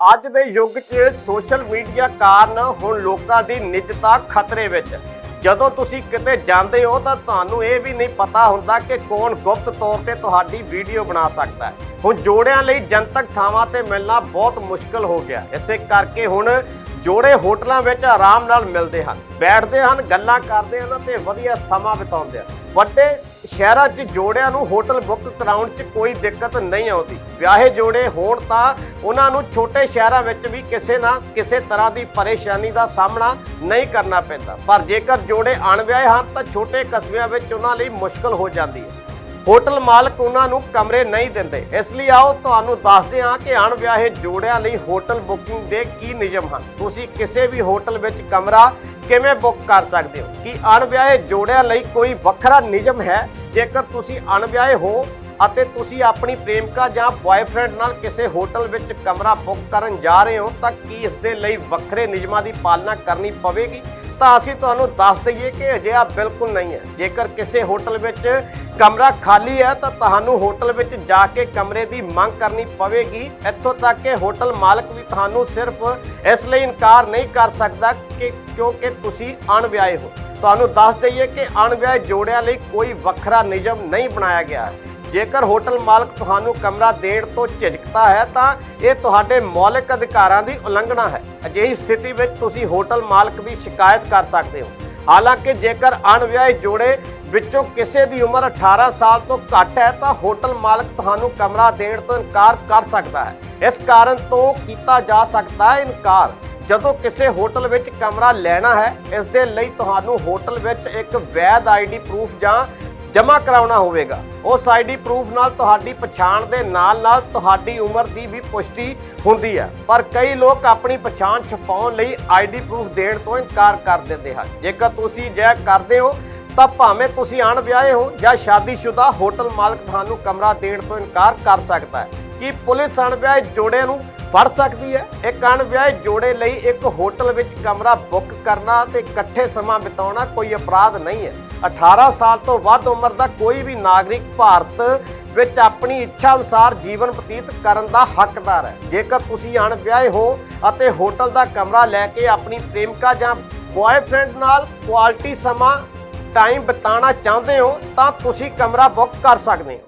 ਅੱਜ ਦੇ ਯੁੱਗ 'ਚ ਸੋਸ਼ਲ ਮੀਡੀਆ ਕਾਰਨ ਹੁਣ ਲੋਕਾਂ ਦੀ ਨਿੱਜਤਾ ਖਤਰੇ ਵਿੱਚ। ਜਦੋਂ ਤੁਸੀਂ ਕਿਤੇ ਜਾਂਦੇ ਹੋ ਤਾਂ ਤੁਹਾਨੂੰ ਇਹ ਵੀ ਨਹੀਂ ਪਤਾ ਹੁੰਦਾ ਕਿ ਕੌਣ ਗੁਪਤ ਤੌਰ ਤੇ ਤੁਹਾਡੀ ਵੀਡੀਓ ਬਣਾ ਸਕਦਾ ਹੈ। ਹੁਣ ਜੋੜਿਆਂ ਲਈ ਜਨਤਕ ਥਾਵਾਂ ਤੇ ਮਿਲਣਾ ਬਹੁਤ ਮੁਸ਼ਕਲ ਹੋ ਗਿਆ। ਇਸੇ ਕਰਕੇ ਹੁਣ ਜੋੜੇ ਹੋਟਲਾਂ ਵਿੱਚ ਆਰਾਮ ਨਾਲ ਮਿਲਦੇ ਹਨ। ਬੈਠਦੇ ਹਨ, ਗੱਲਾਂ ਕਰਦੇ ਹਨ ਤੇ ਵਧੀਆ ਸਮਾਂ ਬਿਤਾਉਂਦੇ ਹਨ। ਵੱਡੇ ਸ਼ਹਿਰਾਂ 'ਚ ਜੋੜਿਆਂ ਨੂੰ ਹੋਟਲ ਬੁੱਕ ਕਰਾਉਣ 'ਚ ਕੋਈ ਦਿੱਕਤ ਨਹੀਂ ਆਉਂਦੀ। ਵਿਆਹੇ ਜੋੜੇ ਹੋਣ ਤਾਂ ਉਹਨਾਂ ਨੂੰ ਛੋਟੇ ਸ਼ਹਿਰਾਂ ਵਿੱਚ ਵੀ ਕਿਸੇ ਨਾ ਕਿਸੇ ਤਰ੍ਹਾਂ ਦੀ ਪਰੇਸ਼ਾਨੀ ਦਾ ਸਾਹਮਣਾ ਨਹੀਂ ਕਰਨਾ ਪੈਂਦਾ। ਪਰ ਜੇਕਰ ਜੋੜੇ ਅਣਵਿਆਹੇ ਹਨ ਤਾਂ ਛੋਟੇ ਕਸਬਿਆਂ ਵਿੱਚ ਉਹਨਾਂ ਲਈ ਮੁਸ਼ਕਲ ਹੋ ਜਾਂਦੀ ਹੈ। ਹੋਟਲ ਮਾਲਕ ਉਹਨਾਂ ਨੂੰ ਕਮਰੇ ਨਹੀਂ ਦਿੰਦੇ। ਇਸ ਲਈ ਆਓ ਤੁਹਾਨੂੰ ਦੱਸਦੇ ਹਾਂ ਕਿ ਅਣਵਿਆਹੇ ਜੋੜਿਆਂ ਲਈ ਹੋਟਲ ਬੁਕਿੰਗ ਦੇ ਕੀ ਨਿਯਮ ਹਨ। ਤੁਸੀਂ ਕਿਸੇ ਵੀ ਹੋਟਲ ਵਿੱਚ ਕਮਰਾ ਕਿਵੇਂ ਬੁੱਕ ਕਰ ਸਕਦੇ ਹੋ? ਕੀ ਅਣਵਿਆਹੇ ਜੋੜਿਆਂ ਲਈ ਕੋਈ ਵੱਖਰਾ ਨਿਯਮ ਹੈ? ਜੇਕਰ ਤੁਸੀਂ ਅਣਵਿਆਹੇ ਹੋ ਅਤੇ ਤੁਸੀਂ ਆਪਣੀ ਪ੍ਰੇਮਿਕਾ ਜਾਂ ਬॉयਫ੍ਰੈਂਡ ਨਾਲ ਕਿਸੇ ਹੋਟਲ ਵਿੱਚ ਕਮਰਾ ਬੁੱਕ ਕਰਨ ਜਾ ਰਹੇ ਹੋ, ਤਾਂ ਕੀ ਇਸ ਦੇ ਲਈ ਵੱਖਰੇ ਨਿਯਮਾਂ ਦੀ ਪਾਲਣਾ ਕਰਨੀ ਪਵੇਗੀ? ਤਾਂ ਅਸੀਂ ਤੁਹਾਨੂੰ ਦੱਸ ਦਈਏ ਕਿ ਅਜਿਹਾ ਬਿਲਕੁਲ ਨਹੀਂ ਹੈ। ਜੇਕਰ ਕਿਸੇ ਹੋਟਲ ਵਿੱਚ ਕਮਰਾ ਖਾਲੀ ਹੈ, ਤਾਂ ਤੁਹਾਨੂੰ ਹੋਟਲ ਵਿੱਚ ਜਾ ਕੇ ਕਮਰੇ ਦੀ ਮੰਗ ਕਰਨੀ ਪਵੇਗੀ। ਇੱਥੋਂ ਤੱਕ ਕਿ ਹੋਟਲ ਮਾਲਕ ਵੀ ਤੁਹਾਨੂੰ ਸਿਰਫ ਇਸ ਲਈ ਇਨਕਾਰ ਨਹੀਂ ਕਰ ਸਕਦਾ ਕਿ ਕਿਉਂਕਿ ਤੁਸੀਂ ਅਣਵਿਆਹੇ ਹੋ। ਤੁਹਾਨੂੰ ਦੱਸ ਦਈਏ ਕਿ ਅਣਵਿਆਹੇ ਜੋੜਿਆਂ ਲਈ ਕੋਈ ਵੱਖਰਾ ਨਿਯਮ ਨਹੀਂ ਬਣਾਇਆ ਗਿਆ। ਹੈ ਜੇਕਰ ਹੋਟਲ ਮਾਲਕ ਤੁਹਾਨੂੰ ਕਮਰਾ ਦੇਣ ਤੋਂ ਝਿਜਕਦਾ ਹੈ, ਤਾਂ ਇਹ ਤੁਹਾਡੇ ਮੌਲਿਕ ਅਧਿਕਾਰਾਂ ਦੀ ਉਲੰਘਣਾ ਹੈ। ਅਜਿਹੀ ਸਥਿਤੀ ਵਿੱਚ ਤੁਸੀਂ ਹੋਟਲ ਮਾਲਕ ਦੀ ਸ਼ਿਕਾਇਤ ਕਰ ਸਕਦੇ ਹੋ। ਹਾਲਾਂਕਿ ਜੇਕਰ ਅਣਵਿਆਹੇ ਜੋੜੇ ਵਿੱਚੋਂ ਕਿਸੇ ਦੀ ਉਮਰ 18 ਸਾਲ ਤੋਂ ਘੱਟ ਹੈ, ਤਾਂ ਹੋਟਲ ਮਾਲਕ ਤੁਹਾਨੂੰ ਕਮਰਾ ਦੇਣ ਤੋਂ ਇਨਕਾਰ ਕਰ ਸਕਦਾ ਹੈ। ਇਸ ਕਾਰਨ ਤੋਂ ਕੀਤਾ ਜਾ ਸਕਦਾ ਹੈ ਇਨਕਾਰ। ਜਦੋਂ ਕਿਸੇ ਹੋਟਲ ਵਿੱਚ ਕਮਰਾ ਲੈਣਾ ਹੈ, ਇਸ ਦੇ ਲਈ ਤੁਹਾਨੂੰ ਹੋਟਲ ਵਿੱਚ ਇੱਕ ਵੈਧ ਆਈਡੀ ਪ੍ਰੂਫ ਜਾਂ ਜਮ੍ਹਾਂ ਕਰਾਉਣਾ ਹੋਵੇਗਾ। ਉਸ ਆਈਡੀ ਪ੍ਰੂਫ ਨਾਲ ਤੁਹਾਡੀ ਪਛਾਣ ਦੇ ਨਾਲ-ਨਾਲ ਤੁਹਾਡੀ ਉਮਰ ਦੀ ਵੀ ਪੁਸ਼ਟੀ ਹੁੰਦੀ ਹੈ। ਪਰ ਕਈ ਲੋਕ ਆਪਣੀ ਪਛਾਣ ਛੁਪਾਉਣ ਲਈ ਆਈਡੀ ਪ੍ਰੂਫ ਦੇਣ ਤੋਂ ਇਨਕਾਰ ਕਰ ਦਿੰਦੇ ਹਨ। ਜੇਕਰ ਤੁਸੀਂ ਜੈ ਕਰਦੇ ਹੋ, ਤਾਂ ਭਾਵੇਂ ਤੁਸੀਂ ਅਣਵਿਆਹੇ ਹੋ ਜਾਂ ਸ਼ਾਦੀशुदा ਹੋਟਲ ਮਾਲਕ ਤੁਹਾਨੂੰ ਕਮਰਾ ਦੇਣ ਤੋਂ ਇਨਕਾਰ ਕਰ ਸਕਦਾ ਹੈ। ਕੀ ਪੁਲਿਸ ਅਣਵਿਆਹੇ ਜੋੜੇ ਨੂੰ ਫੜ ਸਕਦੀ ਹੈ। ਇੱਕ ਅਣਵਿਆਹੇ ਜੋੜੇ ਲਈ ਇੱਕ ਹੋਟਲ ਵਿੱਚ ਕਮਰਾ ਬੁੱਕ ਕਰਨਾ ਤੇ ਇਕੱਠੇ ਸਮਾਂ ਬਿਤਾਉਣਾ ਕੋਈ ਅਪਰਾਧ ਨਹੀਂ ਹੈ। 18 ਸਾਲ ਤੋਂ ਵੱਧ ਉਮਰ ਦਾ ਕੋਈ ਵੀ ਨਾਗਰਿਕ ਭਾਰਤ ਵਿੱਚ ਆਪਣੀ ਇੱਛਾ ਅਨੁਸਾਰ ਜੀਵਨ ਬਤੀਤ ਕਰਨ ਦਾ ਹੱਕਦਾਰ ਹੈ। ਜੇਕਰ ਤੁਸੀਂ ਅਣਵਿਆਹੇ ਹੋ ਅਤੇ ਹੋਟਲ ਦਾ ਕਮਰਾ ਲੈ ਕੇ ਆਪਣੀ ਪ੍ਰੇਮਿਕਾ ਜਾਂ ਬॉयਫ੍ਰੈਂਡ ਨਾਲ ਕੁਆਲਿਟੀ ਸਮਾਂ ਟਾਈਮ ਬਿਤਾਉਣਾ ਚਾਹੁੰਦੇ ਹੋ, ਤਾਂ ਤੁਸੀਂ ਕਮਰਾ ਬੁੱਕ ਕਰ ਸਕਦੇ ਹੋ।